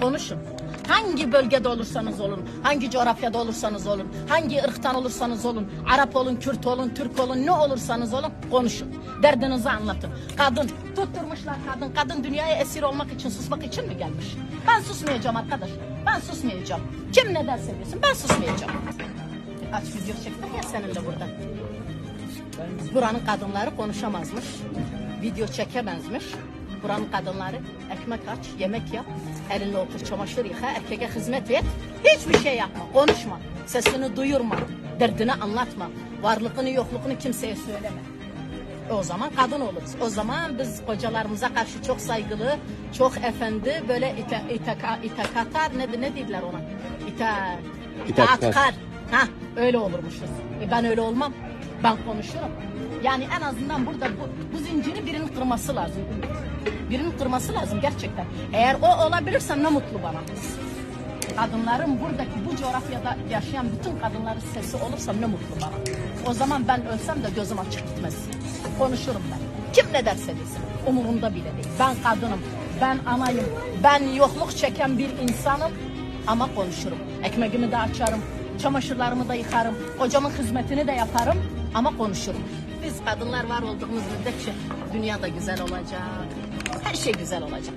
Konuşun. Hangi bölgede olursanız olun, hangi coğrafyada olursanız olun, hangi ırktan olursanız olun, Arap olun, Kürt olun, Türk olun, ne olursanız olun konuşun. Derdinizi anlatın. Kadın, tutturmuşlar kadın. Kadın dünyaya esir olmak için, susmak için mi gelmiş? Ben susmayacağım arkadaş. Ben susmayacağım. Kim ne derse desin ben susmayacağım. Aç video çektik ya seninle burada. Buranın kadınları konuşamazmış. Video çekemezmiş. Buranın kadınları ekmek aç, yemek yap, elinle otur, çamaşır yıka, erkeğe hizmet et. Hiçbir şey yapma, konuşma, sesini duyurma, derdini anlatma, varlığını yokluğunu kimseye söyleme. O zaman kadın oluruz. O zaman biz kocalarımıza karşı çok saygılı, çok efendi, böyle ite, iteka, itekatar, ne, ne dediler ona? İta, İtaatkar. Ha, öyle olurmuşuz. E ben öyle olmam. Ben konuşurum. Yani en azından burada bu, bu zinciri birinin kırması lazım. Birinin kırması lazım gerçekten. Eğer o olabilirse ne mutlu bana. Kadınların buradaki bu coğrafyada yaşayan bütün kadınların sesi olursam ne mutlu bana. O zaman ben ölsem de gözüm açık gitmez. Konuşurum ben. Kim ne derse desin. Umurumda bile değil. Ben kadınım. Ben anayım. Ben yokluk çeken bir insanım. Ama konuşurum. Ekmeğimi de açarım. Çamaşırlarımı da yıkarım. Kocamın hizmetini de yaparım. Ama konuşurum. Biz kadınlar var olduğumuz müddetçe dünya da güzel olacak. Her şey güzel olacak.